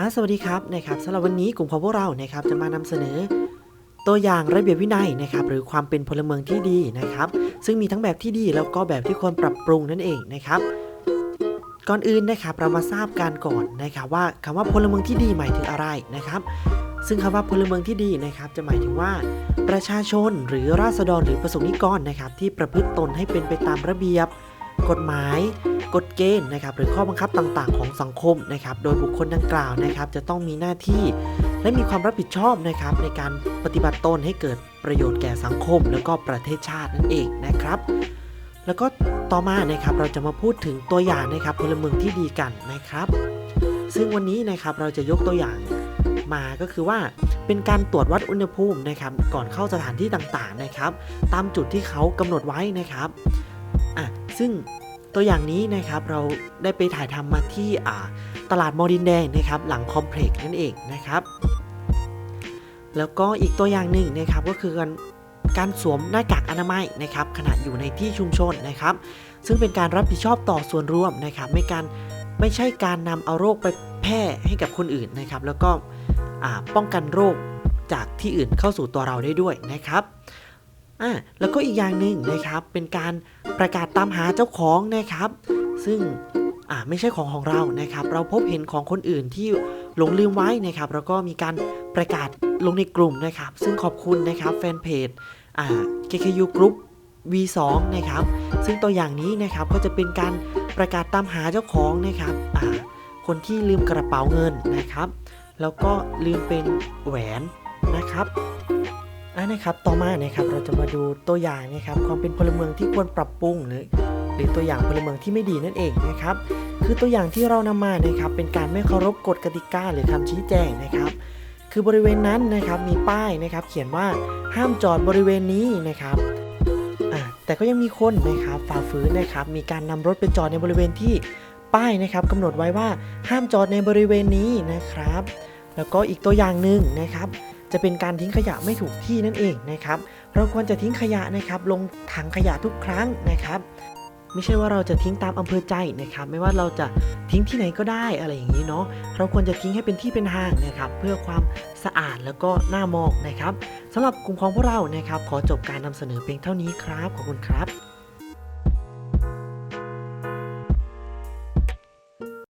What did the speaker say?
อะสวัสดีครับนะครับสำหรับวันนี้กลุ่มของพวกเรานะครับจะมานำเสนอ ตัวอย่างระเบียบวินัยนะครับหรือความเป็นพลเมืองที่ดีนะครับ ซึ่งมีทั้งแบบที่ดีแล้วก็แบบที่ควรปรับปรุงนั่นเองนะครับ ก่อนอื่นนะครับเรามาทราบกันก่อนนะครับว่าคำว่าพลเมืองที่ดีหมายถึงอะไรนะครับ ซึ่งคำว่าพลเมืองที่ดีนะครับจะหมายถึงว่า ประชาชนหรือราษฎรหรือประสงค์นิกรนะครับที่ประพฤติตนให้เป็นไปตามระเบียบ กฎหมายกฎเกณฑ์นะครับหรือข้อบังคับต่างๆ ของสังคมนะครับโดยบุคคลดังกล่าวนะครับ จะต้องมีหน้าที่และมีความรับผิดชอบนะครับในการปฏิบัติตนให้เกิดประโยชน์แก่สังคม แล้วก็ประเทศชาตินั่นเองนะครับ แล้วก็ต่อมานะครับเราจะมาพูดถึงตัวอย่างนะครับพลเมืองที่ดีกันนะครับ ซึ่งวันนี้นะครับเราจะยกตัวอย่างมาก็คือว่าเป็นการตรวจวัดอุณหภูมินะครับก่อนเข้าสถานที่ต่างๆนะครับ ตามจุดที่เขากำหนดไว้นะครับ อะซึ่งตัวอย่างนี้นะครับเราได้ไปถ่ายทำมาที่อ่าตลาดมอดินแดงนะครับหลังคอมเพล็กซ์นั่นเองนะครับ แล้วก็อีกตัวอย่างหนึ่งนะครับก็คือการการสวมหน้ากากอนามัยนะครับขณะอยู่ในที่ชุมชนนะครับ ซึ่งเป็นการรับผิดชอบต่อส่วนรวมนะครับไม่การไม่ใช่การนำเอาโรคไปแพร่ให้กับคนอื่นนะครับ แล้วก็ป้องกันโรคจากที่อื่นเข้าสู่ตัวเราได้ด้วยนะครับ อ่าแล้วก็อีกอย่างหนึ่งนะครับ เป็นการประกาศตามหาเจ้าของนะครับ ซึ่งอ่าไม่ใช่ของของเรานะครับ เราพบเห็นของคนอื่นที่หลงลืมไว้นะครับ แล้วก็มีการประกาศลงในกลุ่มนะครับ ซึ่งขอบคุณนะครับแฟนเพจอ่า KKU Group V2 นะครับ ซึ่งตัวอย่างนี้นะครับก็จะเป็นการประกาศตามหาเจ้าของนะครับอ่าคนที่ลืมกระเป๋าเงินนะครับ แล้วก็ลืมเป็นแหวนนะครับ อ่านะครับต่อมานะครับเราจะมาดูตัวอย่างนะครับความเป็นพลเมืองที่ควรปรับปรุงหรือหรือตัวอย่างพลเมืองที่ไม่ดีนั่นเองนะครับ คือตัวอย่างที่เรานำมานะครับเป็นการไม่เคารพกฎกติกาหรือคำชี้แจงนะครับ คือบริเวณนั้นนะครับมีป้ายนะครับ เขียนว่าห้ามจอดบริเวณนี้นะครับอ่าแต่ก็ยังมีคนนะครับฝ่าฝืนนะครับมีการนำรถไปจอดในบริเวณที่ป้ายนะครับกำหนดไว้ว่าห้ามจอดในบริเวณนี้นะครับ แล้วก็อีกตัวอย่างหนึ่งนะครับ จะเป็นการทิ้งขยะไม่ถูกที่นั่นเองนะครับเราควรจะทิ้งขยะนะครับลงถังขยะทุกครั้งนะครับไม่ใช่ว่าเราจะทิ้งตามอำเภอใจนะครับ ไม่ว่าเราจะทิ้งที่ไหนก็ได้อะไรอย่างนี้เนาะเราควรจะทิ้งให้เป็นที่เป็นทางนะครับ เพื่อความสะอาดแล้วก็น่ามองนะครับสำหรับกลุ่มของพวกเรานะครับ ขอจบการนำเสนอเพียงเท่านี้ครับขอบคุณครับ